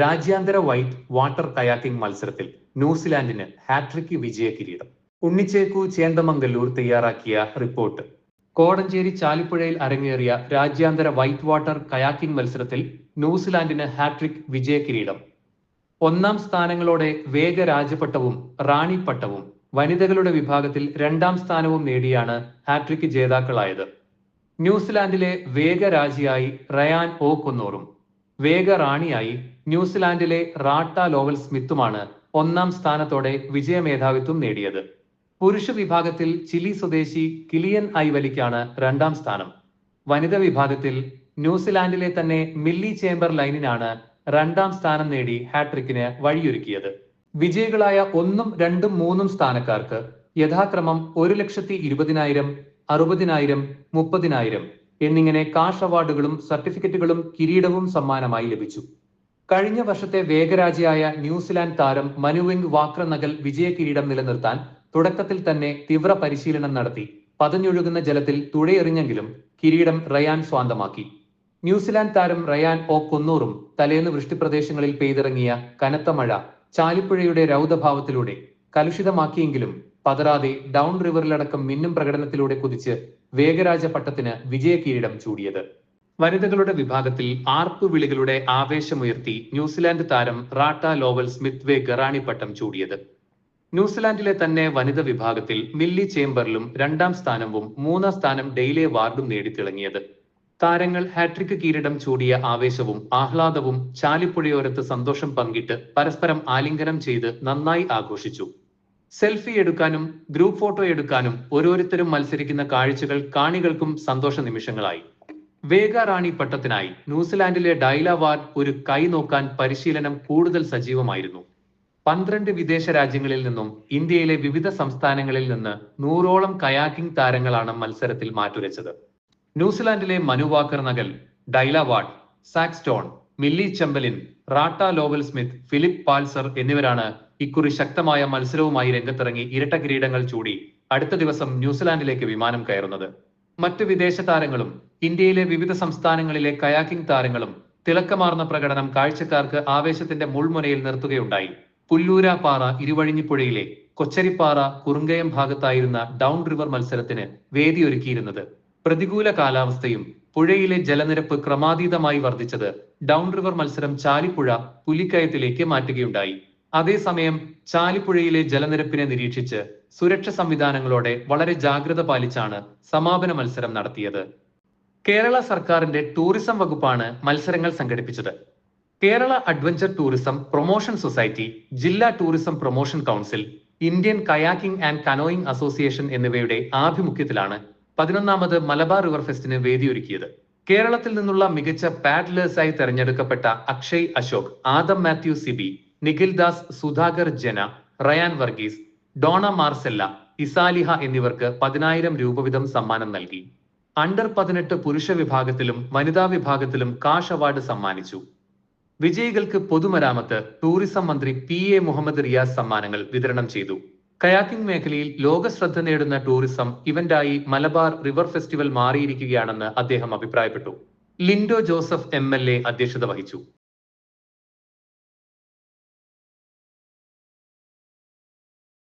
രാജ്യാന്തര white water kayaking മത്സരത്തിൽ ന്യൂസിലാൻഡിന് hat trick വിജയ കിരീടം. ഉണ്ണിച്ചേക്കു ചേന്ദമംഗല്ലൂർ തയ്യാറാക്കിയ റിപ്പോർട്ട്. കോടഞ്ചേരി ചാലിപ്പുഴയിൽ അരങ്ങേറിയ രാജ്യാന്തര വൈറ്റ് വാട്ടർ കയാക്കിംഗ് മത്സരത്തിൽ ന്യൂസിലാൻഡിന് ഹാട്രിക് വിജയ കിരീടം. ഒന്നാം സ്ഥാനങ്ങളോടെ വേഗരാജപട്ടവും റാണി പട്ടവും വനിതകളുടെ വിഭാഗത്തിൽ രണ്ടാം സ്ഥാനവും നേടിയാണ് ഹാട്രിക് ജേതാക്കളായത്. ന്യൂസിലാൻഡിലെ വേഗരാജിയായി റയാൻ ഓ കൊന്നോറും വേഗറാണിയായി ന്യൂസിലാൻഡിലെ റാട്ട ലോവൽ സ്മിത്തുമാണ് ഒന്നാം സ്ഥാനത്തോടെ വിജയമേധാവിത്വം നേടിയത്. പുരുഷ വിഭാഗത്തിൽ ചിലി സ്വദേശി കിലിയൻ ഐവലിക്കാണ് രണ്ടാം സ്ഥാനം. വനിതാ വിഭാഗത്തിൽ ന്യൂസിലാൻഡിലെ തന്നെ മില്ലി ചേംബർ ലൈനിനാണ് രണ്ടാം സ്ഥാനം നേടി ഹാട്രിക്കിന് വഴിയൊരുക്കിയത്. വിജയികളായ ഒന്നും രണ്ടും മൂന്നും സ്ഥാനക്കാർക്ക് യഥാക്രമം ഒരു ലക്ഷത്തി ഇരുപതിനായിരം അറുപതിനായിരം മുപ്പതിനായിരം എന്നിങ്ങനെ കാഷ് അവാർഡുകളും സർട്ടിഫിക്കറ്റുകളും കിരീടവും സമ്മാനമായി ലഭിച്ചു. കഴിഞ്ഞ വർഷത്തെ വേഗരാജിയായ ന്യൂസിലാൻഡ് താരം മനുവിംഗ് വാക്രനഗൽ വിജയ കിരീടം നിലനിർത്താൻ തുടക്കത്തിൽ തന്നെ തീവ്ര പരിശീലനം നടത്തി. പതഞ്ഞൊഴുകുന്ന ജലത്തിൽ തുഴയെറിഞ്ഞെങ്കിലും കിരീടം റയാൻ സ്വാന്തമാക്കി. ന്യൂസിലാൻഡ് താരം റയാൻ ഒ കൊന്നൂറും തലേന്ന് വൃഷ്ടിപ്രദേശങ്ങളിൽ പെയ്തിറങ്ങിയ കനത്ത മഴ ചാലിപ്പുഴയുടെ രൗദഭാവത്തിലൂടെ കലുഷിതമാക്കിയെങ്കിലും പതറാതെ ഡൗൺ റിവറിലടക്കം മിന്നും പ്രകടനത്തിലൂടെ കുതിച്ച് വേഗരാജ പട്ടത്തിന് വിജയ കിരീടം ചൂടിയത്. വനിതകളുടെ വിഭാഗത്തിൽ ആർപ്പ് വിളികളുടെ ആവേശമുയർത്തി ന്യൂസിലാൻഡ് താരം റാട്ട ലോവൽ സ്മിത്ത് വേ ഗറാണി പട്ടം ചൂടിയത്. ന്യൂസിലാൻഡിലെ തന്നെ വനിത വിഭാഗത്തിൽ മില്ലി ചേംബറിലും രണ്ടാം സ്ഥാനവും മൂന്നാം സ്ഥാനം ഡെയിലെ വാർഡും നേടിത്തിളങ്ങിയത്. താരങ്ങൾ ഹാട്രിക് കിരീടം ചൂടിയ ആവേശവും ആഹ്ലാദവും ചാലിപ്പുഴയോരത്ത് സന്തോഷം പങ്കിട്ട് പരസ്പരം ആലിംഗനം ചെയ്ത് നന്നായി ആഘോഷിച്ചു. സെൽഫി എടുക്കാനും ഗ്രൂപ്പ് ഫോട്ടോ എടുക്കാനും ഓരോരുത്തരും മത്സരിക്കുന്ന കാഴ്ചകൾ കാണികൾക്കും സന്തോഷ നിമിഷങ്ങളായി. വേഗ റാണി പട്ടത്തിനായി ന്യൂസിലാൻഡിലെ ഡൈല ഡൈലവാർഡ് ഒരു കൈ നോക്കാൻ പരിശീലനം കൂടുതൽ സജീവമായിരുന്നു. പന്ത്രണ്ട് വിദേശ രാജ്യങ്ങളിൽ നിന്നും ഇന്ത്യയിലെ വിവിധ സംസ്ഥാനങ്ങളിൽ നിന്ന് നൂറോളം കയാക്കിംഗ് താരങ്ങളാണ് മത്സരത്തിൽ മാറ്റുരച്ചത്. ന്യൂസിലാൻഡിലെ മനുവാക്കർ നഗൽ ഡൈലവാഡ് സാക്സ്റ്റോൺ മില്ലി ചെമ്പലിൻ റാട്ട ലോവൽ സ്മിത്ത് ഫിലിപ്പ് പാൽസർ എന്നിവരാണ് ഇക്കുറി ശക്തമായ മത്സരവുമായി രംഗത്തിറങ്ങി ഇരട്ട കിരീടങ്ങൾ ചൂടി അടുത്ത ദിവസം ന്യൂസിലാൻഡിലേക്ക് വിമാനം കയറുന്നത്. മറ്റു വിദേശ താരങ്ങളും ഇന്ത്യയിലെ വിവിധ സംസ്ഥാനങ്ങളിലെ കയാക്കിംഗ് താരങ്ങളും തിളക്കമാർന്ന പ്രകടനം കാഴ്ചക്കാർക്ക് ആവേശത്തിന്റെ മുൾമുനയിൽ നിർത്തുകയുണ്ടായി. പുല്ലൂരാപ്പാറ ഇരുവഴിഞ്ഞിപ്പുഴയിലെ കൊച്ചരിപ്പാറ കുറുങ്കയം ഭാഗത്തായിരുന്ന ഡൗൺ റിവർ മത്സരത്തിന് വേദിയൊരുക്കിയിരുന്നത്. പ്രതികൂല കാലാവസ്ഥയും പുഴയിലെ ജലനിരപ്പ് ക്രമാതീതമായി വർദ്ധിച്ചത് ഡൗൺ റിവർ മത്സരം ചാലിപ്പുഴ പുലിക്കയത്തിലേക്ക് മാറ്റുകയുണ്ടായി. അതേസമയം ചാലിപ്പുഴയിലെ ജലനിരപ്പിനെ നിരീക്ഷിച്ച് സുരക്ഷ സംവിധാനങ്ങളോടെ വളരെ ജാഗ്രത പാലിച്ചാണ് സമാപന മത്സരം നടത്തിയത്. കേരള സർക്കാരിന്റെ ടൂറിസം വകുപ്പാണ് മത്സരങ്ങൾ സംഘടിപ്പിച്ചത്. Kerala adventure tourism promotion society ജില്ലാ tourism promotion council Indian kayaking and canoeing association എന്നിവയുടെ ആഭിമുഖ്യത്തിലാണ് പതിനൊന്നാമത് മലബാർ റിവർ ഫെസ്റ്റിന് വേദിയൊരുക്കിയത്. കേരളത്തിൽ നിന്നുള്ള മികച്ച പാഡ്ലേഴ്സായി തെരഞ്ഞെടുക്കപ്പെട്ട Akshay Ashok Adam Mathew Sibi Nikhil Das Sudhakar Jana Ryan Varghese Donna Marcella ഇസാലിഹ എന്നിവർക്ക് പതിനായിരം രൂപ വീതം സമ്മാനം നൽകി. അണ്ടർ പതിനെട്ട് പുരുഷ വിഭാഗത്തിലും വനിതാ വിഭാഗത്തിലും കാഷ് അവാർഡ് സമ്മാനിച്ചു. വിജയികൾക്ക് പൊതുമരാമത്ത് ടൂറിസം മന്ത്രി പി എ മുഹമ്മദ് റിയാസ് സമ്മാനങ്ങൾ വിതരണം ചെയ്തു. കയാക്കിംഗ് മേഖലയിൽ ലോക ശ്രദ്ധ നേടുന്ന ടൂറിസം ഇവന്റായി മലബാർ റിവർ ഫെസ്റ്റിവൽ മാറിയിരിക്കുകയാണെന്ന് അദ്ദേഹം അഭിപ്രായപ്പെട്ടു. ലിൻഡോ ജോസഫ് എം അധ്യക്ഷത വഹിച്ചു.